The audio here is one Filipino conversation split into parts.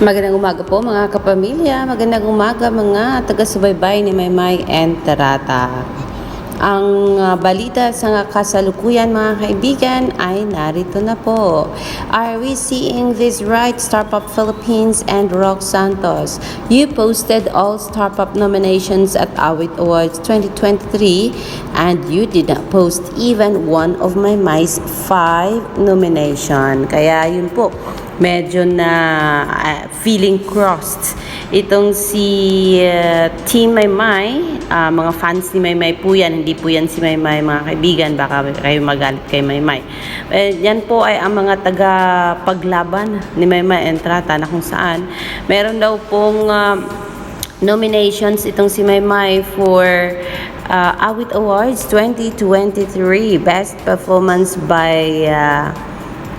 Magandang umaga po mga kapamilya, magandang umaga mga taga-subaybay ni Maymay and Tarata. Ang ah, balita sa kasalukuyan mga kaibigan ay narito na po. Are we seeing this right, Startup Philippines and Rock Santos? You posted all Startup nominations at Awit Awards 2023 and you did not post even one of Maymay's five nomination. Kaya yun po, medyo na ah, feeling crossed itong si uh, Team Maymay, ah, mga fans ni Maymay po yan, hindi po yan si Maymay mga kaibigan, baka kayo magalit kay Maymay. Eh, yan po ay ang mga taga paglaban ni Maymay Entrata na kung saan meron daw pong ah, nominations itong si Maymay for uh, Awit Awards 2023 Best Performance by uh,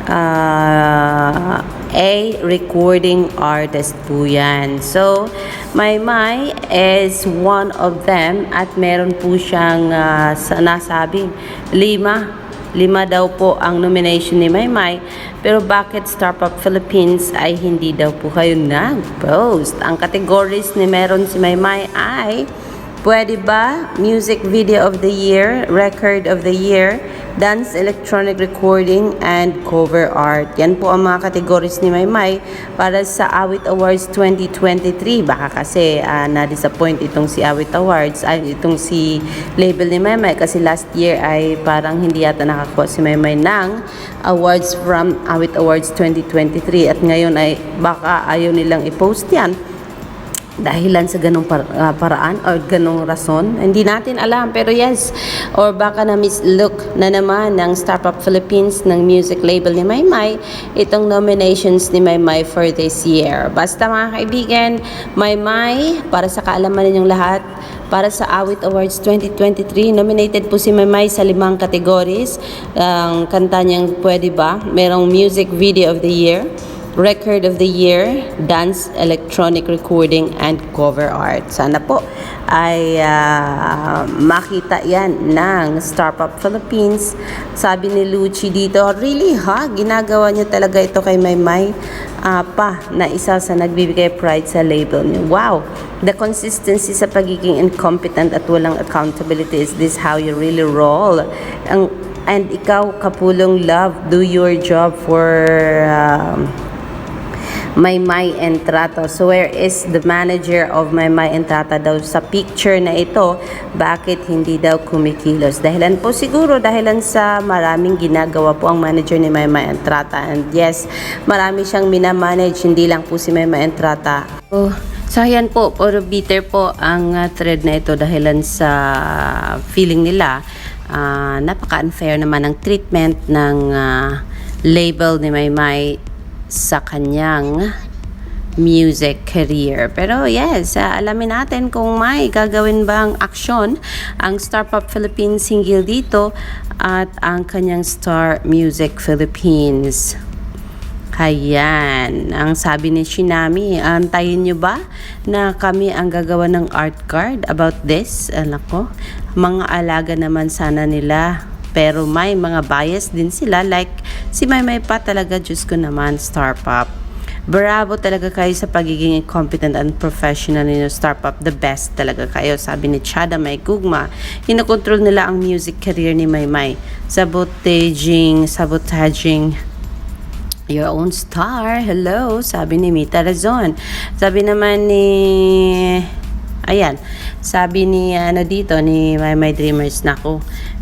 uh, a recording artist po yan. So, Maymay is one of them at meron po siyang uh, sa- nasabing lima Lima daw po ang nomination ni Maymay. Pero bakit Startup Philippines ay hindi daw po kayo nag-post? Ang categories ni meron si Maymay ay Pwede ba? Music Video of the Year, Record of the Year, Dance Electronic Recording, and Cover Art. Yan po ang mga categories ni Maymay para sa Awit Awards 2023. Baka kasi ah, na-disappoint itong si Awit Awards, ay itong si label ni Maymay kasi last year ay parang hindi yata nakakuha si Maymay ng awards from Awit Awards 2023 at ngayon ay baka ayaw nilang i-post yan dahilan sa ganong par- ah, paraan or ganong rason. Hindi natin alam pero yes or baka na mislook na naman ng Startup Philippines ng music label ni Maymay itong nominations ni Maymay for this year. Basta mga kaibigan, Maymay para sa kaalaman ninyong lahat para sa Awit Awards 2023. Nominated po si Maymay sa limang categories. Ang kanta niyang Pwede Ba? Merong Music Video of the Year, Record of the Year, Dance, Electronic Recording, and Cover Art. Sana po ay ah, makita yan ng Startup Philippines. Sabi ni Lucci dito, really ha? Ginagawa niya talaga ito kay Maymay ah, pa na isa sa nagbibigay pride sa label niya. Wow! The consistency sa pagiging incompetent at walang accountability is this how you really roll? Ang, and ikaw, Kapulong Love, do your job for um, may May Entrata. So where is the manager of May May Entrata daw sa picture na ito? Bakit hindi daw kumikilos? Dahilan po siguro dahilan sa maraming ginagawa po ang manager ni May May Entrata. And yes, marami siyang minamanage, hindi lang po si May May Entrata. Oh, so ayan po, puro bitter po ang uh, thread na ito dahilan sa feeling nila. ah, napaka-unfair naman ang treatment ng ah, label ni May May sa kanyang music career. Pero yes, ah, alamin natin kung may gagawin bang aksyon ang Startup Philippines single dito at ang kanyang Star Music Philippines. Ayan, ang sabi ni Shinami, antayin nyo ba na kami ang gagawa ng art card about this? Anak ko, mga alaga naman sana nila. Pero may mga bias din sila like si Maymay pa talaga, Diyos ko naman, star pop. Bravo talaga kayo sa pagiging competent and professional ninyo, star pop. The best talaga kayo, sabi ni Chada May Gugma. Hinokontrol nila ang music career ni Maymay. Sabotaging, sabotaging Your own star. Hello, sabi ni Mita Razon. Sabi naman ni Ayan, sabi ni ano dito ni My My Dreamers nako.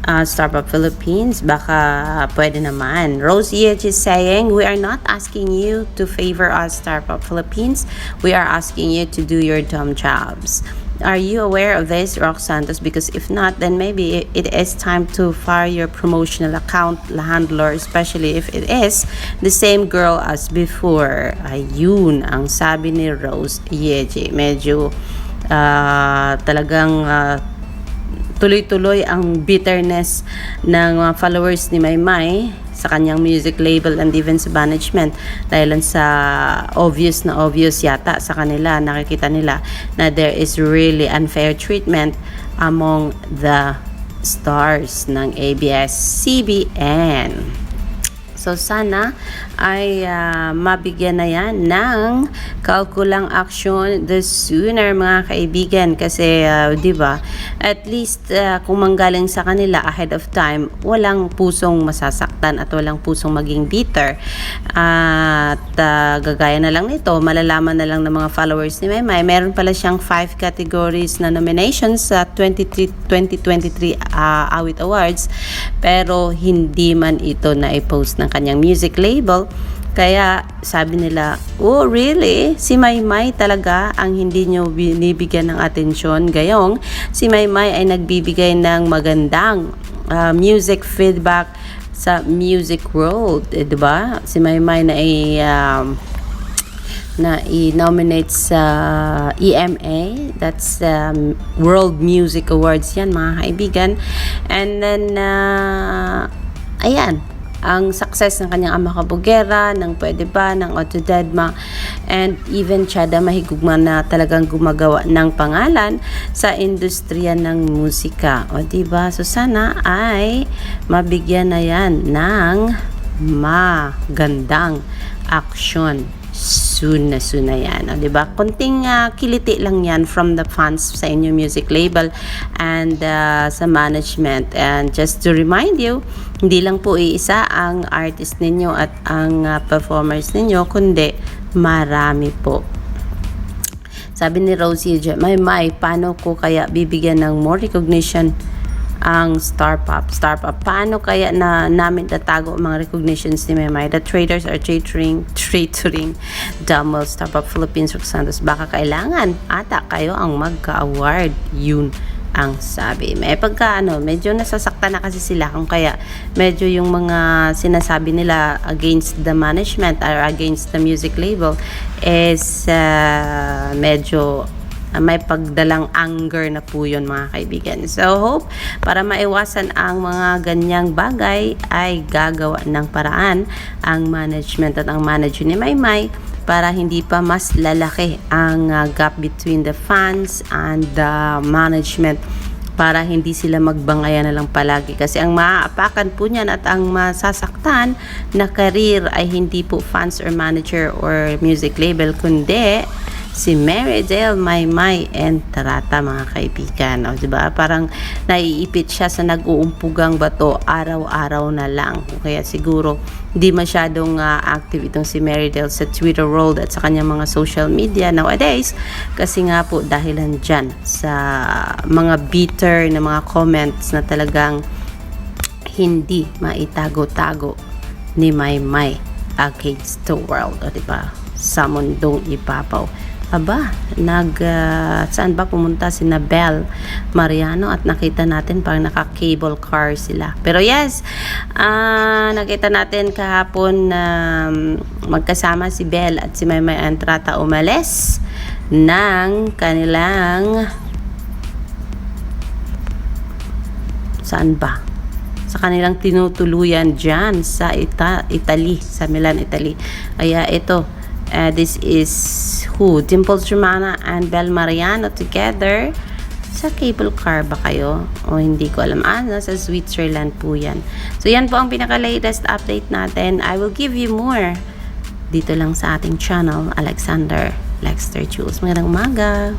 Uh, Startup Philippines, baka pwede naman. Rose Yech is saying, we are not asking you to favor us, Startup Philippines. We are asking you to do your dumb jobs. Are you aware of this, Rock Santos? Because if not, then maybe it is time to fire your promotional account handler, especially if it is the same girl as before. Ayun, ang sabi ni Rose Yeje. Medyo ah, talagang ah, tuloy-tuloy ang bitterness ng mga followers ni Maymay sa kanyang music label and even sa management dahil sa obvious na obvious yata sa kanila nakikita nila na there is really unfair treatment among the stars ng ABS-CBN. So sana ay ah, mabigyan na yan ng kalkulang aksyon the sooner mga kaibigan. Kasi ah, 'di ba at least ah, kung manggaling sa kanila ahead of time walang pusong masasaktan at walang pusong maging bitter. At ah, gagaya na lang nito malalaman na lang ng mga followers ni Maymay meron pala siyang 5 categories na nominations sa 23 2023 ah, Awit Awards. Pero hindi man ito na i-post ng kanyang music label kaya sabi nila, oh really? Si Maymay talaga ang hindi nyo binibigyan ng atensyon. Gayong, si Maymay ay nagbibigay ng magandang ah, music feedback sa music world. Eh, 'di ba? Si Maymay na ay um, na i-nominate sa EMA that's um, World Music Awards yan mga kaibigan and then uh, ayan ang success ng kanyang ama kabugera, ng pwede ba, ng Otodedma, and even Chada Mahigugma na talagang gumagawa ng pangalan sa industriya ng musika. O diba? So sana ay mabigyan na yan ng magandang aksyon soon na soon na yan. O, diba? Kunting ah, kiliti lang yan from the fans sa inyong music label and ah, sa management. And just to remind you, hindi lang po iisa ang artist ninyo at ang ah, performers ninyo, kundi marami po. Sabi ni Rosie, may may, paano ko kaya bibigyan ng more recognition ang Star Pop. Paano kaya na namin tatago mga recognitions ni Memay? The traders are traitoring, traitoring Dumble, Star Pop Philippines, Rock Santos. Baka kailangan ata kayo ang magka-award. Yun ang sabi. May pagka ano, medyo nasasaktan na kasi sila kung kaya medyo yung mga sinasabi nila against the management or against the music label is uh, medyo uh, may pagdalang anger na po yun mga kaibigan. So hope para maiwasan ang mga ganyang bagay ay gagawa ng paraan ang management at ang manager ni Maymay para hindi pa mas lalaki ang uh, gap between the fans and the management para hindi sila magbangayan na lang palagi kasi ang maaapakan po niyan at ang masasaktan na career ay hindi po fans or manager or music label kundi si Mary Dale Maymay and Tarata mga kaibigan. O, diba? Parang naiipit siya sa nag-uumpugang bato araw-araw na lang. Kaya siguro hindi masyadong ah, active itong si Mary Dale sa Twitter world at sa kanyang mga social media nowadays. Kasi nga po dahilan dyan sa mga bitter na mga comments na talagang hindi maitago-tago ni Maymay against the world, o diba? Sa mundong ipapaw. Aba, nag, ah, saan ba pumunta si Nabel Mariano at nakita natin parang naka-cable car sila. Pero yes, ah, nakita natin kahapon na um, magkasama si Bel at si Maymay Antrata umalis ng kanilang saan ba? Sa kanilang tinutuluyan dyan sa Ita Italy, sa Milan, Italy. Kaya ito, uh, this is who? Dimples Romana and Bel Mariano together. Sa cable car ba kayo? O hindi ko alam. Ah, nasa Switzerland po yan. So yan po ang pinaka-latest update natin. I will give you more dito lang sa ating channel, Alexander Lexter Jules. Magandang umaga!